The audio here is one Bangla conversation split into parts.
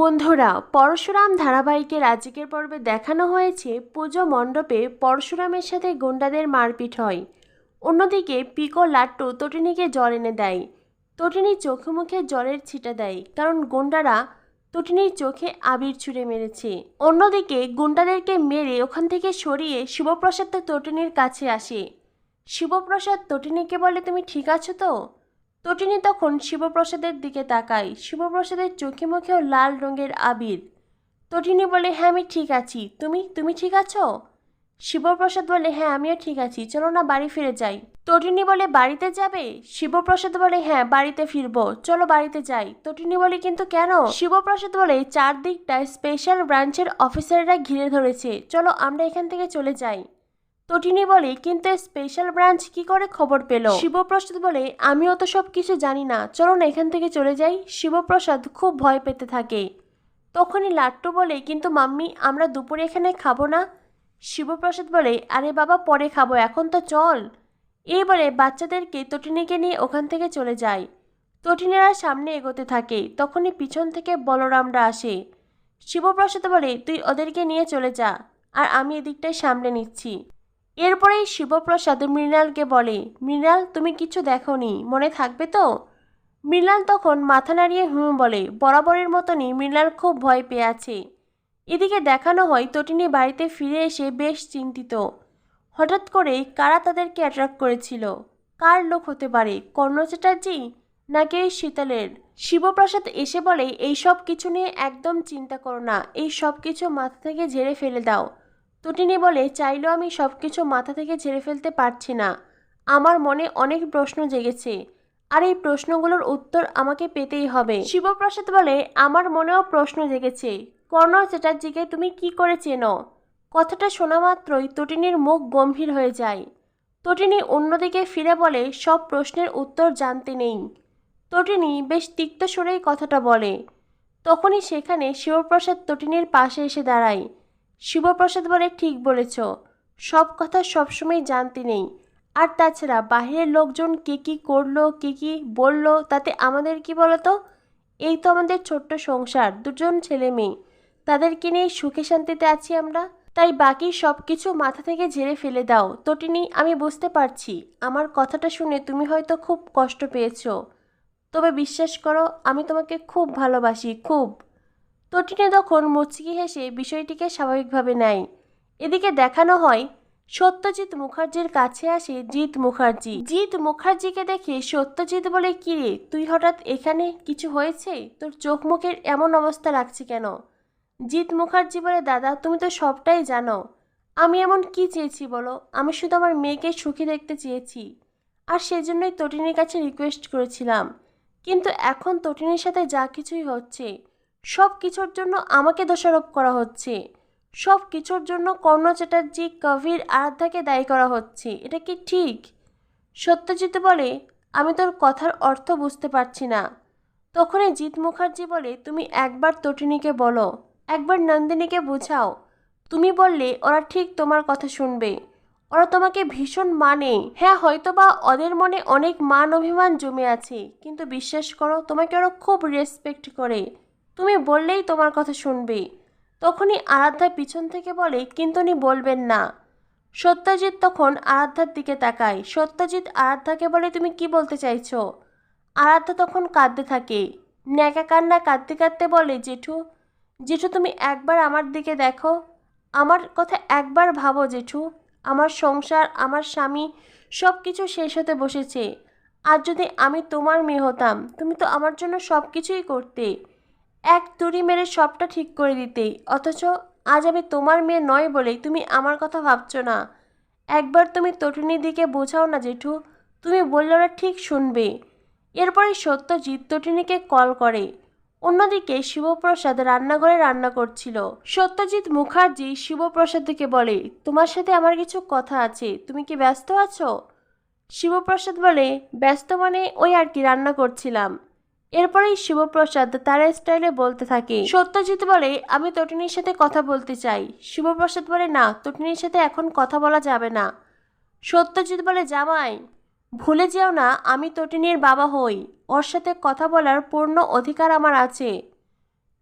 বন্ধুরা, পরশুরাম ধারাবাহিকের আজকের পর্বে দেখানো হয়েছে পুজো মণ্ডপে পরশুরামের সাথে গুন্ডাদের মারপিট হয়। অন্যদিকে পিকো লাট্টু তটিনীকে জল এনে দেয়। তটিনী চোখে মুখে জলের ছিটা দেয়, কারণ গুন্ডারা তটিনীর চোখে আবির ছুঁড়ে মেরেছে। অন্যদিকে গুন্ডাদেরকে মেরে ওখান থেকে সরিয়ে শিবপ্রসাদ তো তটিনীর কাছে আসে। শিবপ্রসাদ তটিনীকে বলে তুমি ঠিক আছো তো? তটিনী তখন শিবপ্রসাদের দিকে তাকায়। শিবপ্রসাদের চোখে মুখেও লাল রঙের আবির। তটিনী বলে হ্যাঁ আমি ঠিক আছি। তুমি তুমি ঠিক আছো? শিবপ্রসাদ বলে হ্যাঁ আমিও ঠিক আছি। চলো না, বাড়ি ফিরে যাই। তটিনী বলে, বাড়িতে যাবে? শিবপ্রসাদ বলে হ্যাঁ বাড়িতে ফিরবো। চলো বাড়িতে যাই। তটিনী বলে, কিন্তু কেন? শিবপ্রসাদ বলে, চারদিকটায় স্পেশাল ব্রাঞ্চের অফিসাররা ঘিরে ধরেছে। চলো, আমরা এখান থেকে চলে যাই। তটিনী বলে, কিন্তু স্পেশাল ব্রাঞ্চ কি করে খবর পেল? শিবপ্রসাদ বলে, আমিও তো সব কিছু জানি না। চলো না এখান থেকে চলে যাই। শিবপ্রসাদ খুব ভয় পেতে থাকে। তখনই লাট্টু বলে, কিন্তু মাম্মি, আমরা দুপুরে এখানে খাব না? শিবপ্রসাদ বলে, আরে বাবা, পরে খাব, এখন তো চল। এই বলে বাচ্চাদেরকে তটিনীকে নিয়ে ওখান থেকে চলে যায়। তটিনীরা সামনে এগোতে থাকে। তখনই পিছন থেকে বলরামরা আসে। শিবপ্রসাদ বলে, তুই ওদেরকে নিয়ে চলে যা, আর আমি এদিকটায় সামলে নিচ্ছি। এরপরেই শিবপ্রসাদ মৃণালকে বলে, মৃণাল, তুমি কিছু দেখোনি, মনে থাকবে তো? মৃণাল তখন মাথা নাড়িয়ে হুম বলে, বরাবরের মতনই মৃণাল খুব ভয় পেয়ে আছে। এদিকে দেখানো হয় তটিনী বাড়িতে ফিরে এসে বেশ চিন্তিত। হঠাৎ করে কারা তাদেরকে অ্যাট্রাক্ট করেছিল? কার লোক হতে পারে, কর্ণ চ্যাটার্জি নাকি এই শীতলের? শিবপ্রসাদ এসে বলে এই সব কিছু নিয়ে একদম চিন্তা করো না, এই সব কিছু মাথা থেকে ঝেড়ে ফেলে দাও। তটিনী বলে, চাইলেও আমি সব কিছু মাথা থেকে ঝেড়ে ফেলতে পারছি না। আমার মনে অনেক প্রশ্ন জেগেছে। আর এই প্রশ্নগুলোর উত্তর আমাকে পেতেই হবে। শিবপ্রসাদ বলে, আমার মনেও প্রশ্ন জেগেছে। কর্ণ চ্যাটার্জিকে তুমি কি করে চেনো? কথাটা শোনা মাত্রই তটিনীর মুখ গম্ভীর হয়ে যায়। তটিনী অন্যদিকে ফিরে বলে, সব প্রশ্নের উত্তর জানতে নেই। তটিনী বেশ তিক্ত সুরেই কথাটা বলে। তখনই সেখানে শিবপ্রসাদ তটিনীর পাশে এসে দাঁড়ায়। শিবপ্রসাদ বলে ঠিক বলেছ। সব কথা সবসময় জানতে নেই। আর তাছাড়া বাহিরের লোকজন কে কী করল, কে কী বলল, তাতে আমাদের কি বলতো? এই তো আমাদের ছোট্ট সংসার, দুজন ছেলে মেয়ে। তাদেরকে নিয়ে সুখে শান্তিতে আছি আমরা। তাই বাকি সব কিছু মাথা থেকে ঝেড়ে ফেলে দাও। তটিনী, আমি বুঝতে পারছি। আমার কথাটা শুনে তুমি হয়তো খুব কষ্ট পেয়েছ। তবে বিশ্বাস করো, আমি তোমাকে খুব ভালোবাসি, খুব। তটিনী তখন মুচকি হেসে বিষয়টিকে স্বাভাবিকভাবে নেয়। এদিকে দেখানো হয়, সত্যজিৎ মুখার্জির কাছে আসে জিৎ মুখার্জি। জিৎ মুখার্জিকে দেখে সত্যজিৎ বলে কিরে তুই হঠাৎ এখানে কিছু হয়েছে? তোর চোখ মুখের এমন অবস্থা লাগছে কেন? জিৎ মুখার্জি বলে, দাদা, তুমি তো সবটাই জানো। আমি এমন কি চেয়েছি বলো? আমি শুধু আমার মেয়েকে সুখী দেখতে চেয়েছি। আর সেজন্যই তটিনীর কাছে রিকোয়েস্ট করেছিলাম। কিন্তু এখন তটিনীর সাথে যা কিছুই হচ্ছে সব কিছুর জন্য আমাকে দোষারোপ করা হচ্ছে। সব কিছুর জন্য কর্ণ চ্যাটার্জি কবির আরাধ্যাকে দায়ী করা হচ্ছে। এটা কি ঠিক? সত্যজিৎ বলে, আমি তোর কথার অর্থ বুঝতে পারছি না। তখনই জিৎ মুখার্জি বলে, তুমি একবার তটিনীকে বলো, একবার নন্দিনীকে বোঝাও। তুমি বললে ওরা ঠিক তোমার কথা শুনবে। ওরা তোমাকে ভীষণ মানে। হ্যাঁ হয়তোবা ওদের মনে অনেক মান অভিমান জমে আছে, কিন্তু বিশ্বাস করো, তোমাকে ওরা খুব রেসপেক্ট করে। তুমি বললেই তোমার কথা শুনবে। তখনই আরাধ্যা পিছন থেকে বলে, কিন্তু উনি বলবেন না। সত্যজিৎ তখন আরাধ্যার দিকে তাকায়। সত্যজিৎ আরাধ্যাকে বলে, তুমি কি বলতে চাইছো? আরাধ্যা তখন কাঁদতে থাকে। ন্যাকা কান্না কাঁদতে কাঁদতে বলে, জেঠু জেঠু তুমি একবার আমার দিকে দেখো। আমার কথা একবার ভাবো, জেঠু। আমার সংসার, আমার স্বামী সব কিছু শেষ হতে বসেছে। আর যদি আমি তোমার মেয়ে হতাম, তুমি তো আমার জন্য সব কিছুই করতে। এক তুড়ি মেরে সবটা ঠিক করে দিতে অথচ আজ আমি তোমার মেয়ে নয় বলেই তুমি আমার কথা ভাবছ না। একবার তুমি তটিনীর দিকে বোঝাও না জেঠু, তুমি বললে ওরা ঠিক শুনবে। এরপরে সত্যজিৎ তটিনীকে কল করে। অন্যদিকে শিবপ্রসাদ রান্নাঘরে রান্না করছিল। সত্যজিৎ মুখার্জি শিবপ্রসাদকে বলে, তোমার সাথে আমার কিছু কথা আছে, তুমি কি ব্যস্ত আছো? শিবপ্রসাদ বলে, ব্যস্ত মানে ওই আর কি, রান্না করছিলাম। এরপরেই শিবপ্রসাদ তার স্টাইলে বলতে থাকে, সত্যজিৎ বলে, আমি তটিনীর সাথে কথা বলতে চাই। শিবপ্রসাদ বলে, না, তটিনীর সাথে এখন কথা বলা যাবে না। সত্যজিৎ বলে, জামাই, ভুলে যেও না, আমি তটিনীর বাবা হই। ওর সাথে কথা বলার পূর্ণ অধিকার আমার আছে।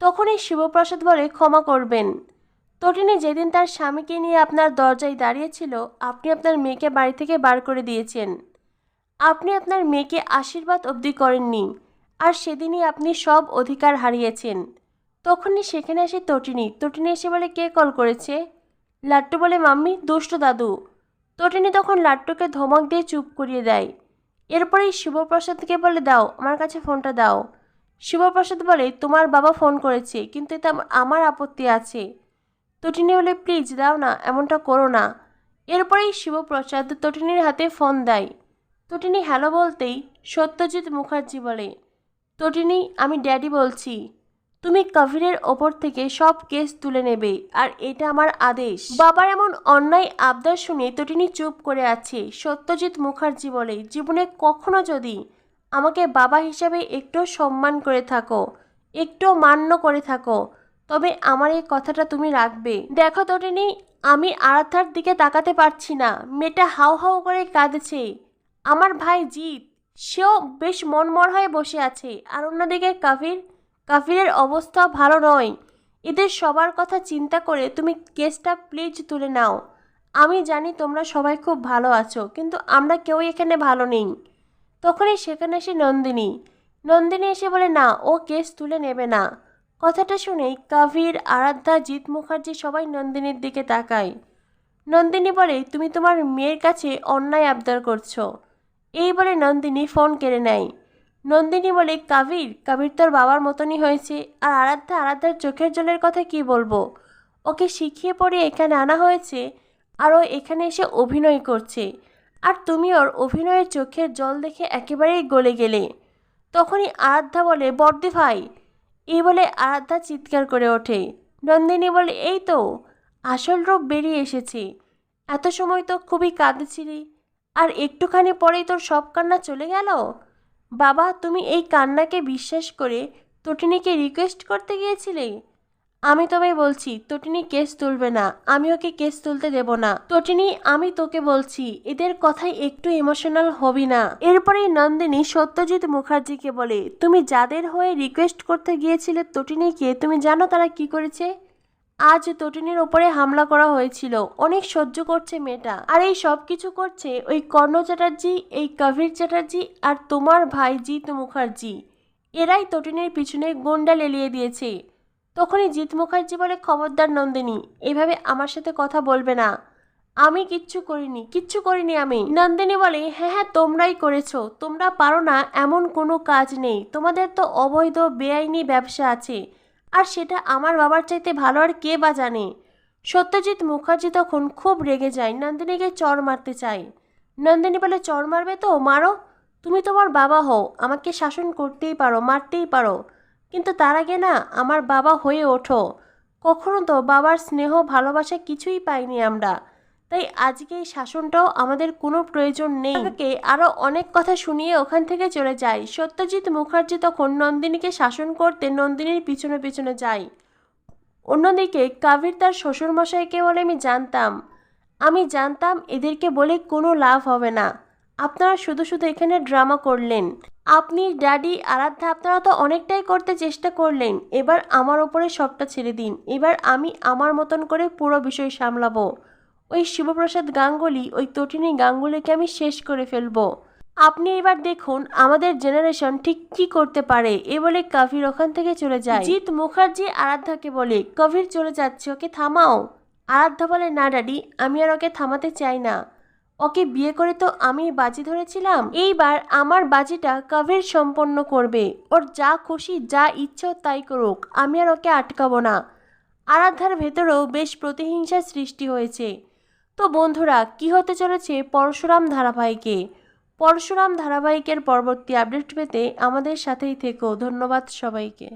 তখনই শিবপ্রসাদ বলে, ক্ষমা করবেন। তটিনী যেদিন তার স্বামীকে নিয়ে আপনার দরজায় দাঁড়িয়েছিল, আপনি আপনার মেয়েকে বাড়ি থেকে বার করে দিয়েছেন। আপনি আপনার মেয়েকে আশীর্বাদ অবধি করেননি। আর সেদিনই আপনি সব অধিকার হারিয়েছেন। তখনই সেখানে আসে তটিনী। তটিনী এসে বলে, কে কল করেছে? লাট্টু বলে, মাম্মি, দুষ্ট দাদু। তটিনী তখন লাট্টুকে ধমক দিয়ে চুপ করিয়ে দেয়। এরপরেই শিবপ্রসাদকে বলে, দাও, আমার কাছে ফোনটা দাও। শিবপ্রসাদ বলে, তোমার বাবা ফোন করেছে, কিন্তু এতে আমার আপত্তি আছে। তটিনী বলে, প্লিজ দাও না, এমনটা করো না। এরপরেই শিবপ্রসাদ তটিনীর হাতে ফোন দেয়। তটিনী হ্যালো বলতেই সত্যজিৎ মুখার্জি বলে তটিনী আমি ড্যাডি বলছি, তুমি কভিরের ওপর থেকে সব কেস তুলে নেবে, আর এটা আমার আদেশ। বাবার এমন অন্যায় আবদার শুনে তটিনী চুপ করে আছে। সত্যজিৎ মুখার্জি বলে, জীবনে কখনো যদি আমাকে বাবা হিসাবে একটু সম্মান করে থাকো, একটু মান্য করে থাকো, তবে আমার এই কথাটা তুমি রাখবে। দেখো তটিনী আমি আরাধ্যার দিকে তাকাতে পারছি না। মেয়েটা হাউ হাউ করে কাঁদছে। আমার ভাই জিৎ সেও বেশ মনমর হয়ে বসে আছে। আর অন্যদিকে কাফির, কাফিরের অবস্থা ভালো নয়। এদের সবার কথা চিন্তা করে তুমি কেসটা প্লিজ তুলে নাও। আমি জানি তোমরা সবাই খুব ভালো আছো, কিন্তু আমরা কেউ এখানে ভালো নেই। তখনই সেখানে এসে নন্দিনী। নন্দিনী এসে বলে, না, ও কেস তুলে নেবে না। কথাটা শুনেই কাভির আরাধ্যা, জিৎ মুখার্জি সবাই নন্দিনীর দিকে তাকায়। নন্দিনী বলে, তুমি তোমার মেয়ের কাছে অন্যায় আবদার করছ। এই বলে নন্দিনী ফোন কেড়ে নেয়। নন্দিনী বলে, কাবির কাবির তোর বাবার মতনই হয়েছে। আর আরাধ্যা আরাধ্যার চোখের জলের কথা কি বলব? ওকে শিখিয়ে পড়িয়ে এখানে আনা হয়েছে, আর ও এখানে এসে অভিনয় করছে। আর তুমি ওর অভিনয়ের চোখের জল দেখে একেবারেই গলে গেলে। তখনই আরাধ্যা বলে, বর্দি ভাই। এই বলে আরাধ্যা চিৎকার করে ওঠে। নন্দিনী বলে, এই তো, আসল রূপ বেরিয়ে এসেছে। এত সময় তো খুবই কাঁদেছিলি আর একটুখানি পরেই তোর সব কান্না চলে গেল? বাবা, তুমি এই কান্নাকে বিশ্বাস করে তটিনীকে রিকোয়েস্ট করতে গিয়েছিলে। আমি তোমায় বলছি, তটিনী কেস তুলবে না। আমি ওকে কেস তুলতে দেব না। তটিনী, আমি তোকে বলছি, এদের কথায় একটু ইমোশনাল হবি না। এরপরেই নন্দিনী সত্যজিৎ মুখার্জিকে বলে, তুমি যাদের হয়ে রিকোয়েস্ট করতে গিয়েছিলে তটিনীকে, তুমি জানো তারা কি করেছে? আজ তটিনীর ওপরে হামলা করা হয়েছিল। অনেক সহ্য করছে মেয়েটা। আর এই সব কিছু করছে ওই কর্ণ চ্যাটার্জি, এই কবির চ্যাটার্জি আর তোমার ভাই জিৎ মুখার্জি। এরাই তটিনীর পিছনে গোন্ডা লেলিয়ে দিয়েছে। তখনই জিৎ মুখার্জি বলে খবরদার নন্দিনী, এভাবে আমার সাথে কথা বলবে না। আমি কিচ্ছু করিনি কিচ্ছু করিনি আমি। নন্দিনী বলে হ্যাঁ হ্যাঁ তোমরাই করেছ। তোমরা পারো না, এমন কোনো কাজ নেই। তোমাদের তো অবৈধ বেআইনি ব্যবসা আছে। আর সেটা আমার বাবার চাইতে ভালো আর কে বা জানে? সত্যজিৎ মুখার্জি তখন খুব রেগে যায়, নন্দিনীকে চর মারতে চায়। নন্দিনী বলে, চর মারবে তো? মারো। তুমি তোমার বাবা হও। আমাকে শাসন করতেই পারো, মারতেই পারো। কিন্তু তার আগে না, আমার বাবা হয়ে ওঠো। কখনো তো বাবার স্নেহ, ভালোবাসা কিছুই পাইনি আমরা। তাই আজকে এই শাসনটাও আমাদের কোনো প্রয়োজন নেই। তাকে আরও অনেক কথা শুনিয়ে ওখান থেকে চলে যায় সত্যজিৎ মুখার্জি তখন নন্দিনীকে শাসন করতে নন্দিনীর পিছনে পিছনে যায়। অন্যদিকে কাবির তার শ্বশুরমশাইকে বলে আমি জানতাম। আমি জানতাম এদেরকে বলে কোনো লাভ হবে না। আপনারা শুধু শুধু এখানে ড্রামা করলেন। আপনি, ড্যাডি, আরাধ্যা, আপনারা তো অনেকটাই করতে চেষ্টা করলেন। এবার আমার ওপরে সবটা ছেড়ে দিন। এবার আমি আমার মতন করে পুরো বিষয় সামলাবো। ওই শিবপ্রসাদ গাঙ্গুলি, ওই তটিনী গাঙ্গুলিকে আমি শেষ করে ফেলব। আপনি এবার দেখুন আমাদের জেনারেশন ঠিক কি করতে পারে, এ বলে কবির ওখান থেকে চলে যায়। জিৎ মুখার্জি আরাধ্যাকে বলে কবির চলে যাচ্ছে, ওকে থামাও। আরাধ্যা বলে, না ড্যাডি, আমি আর ওকে থামাতে চাই না। ওকে বিয়ে করে তো আমি বাজি ধরেছিলাম। এইবার আমার বাজিটা কবির সম্পন্ন করবে। ওর যা খুশি, যা ইচ্ছে তাই করুক, আমি আর ওকে আটকাবো না। আরাধ্যার ভেতরেও বেশ প্রতিহিংসার সৃষ্টি হয়েছে। তো বন্ধুরা, কি হতে চলেছে পরশুরাম ধারাবাহিকে? পরশুরাম ধারাবাহিকের পরবর্তী আপডেট পেতে আমাদের সাথেই থেকো। ধন্যবাদ সবাইকে।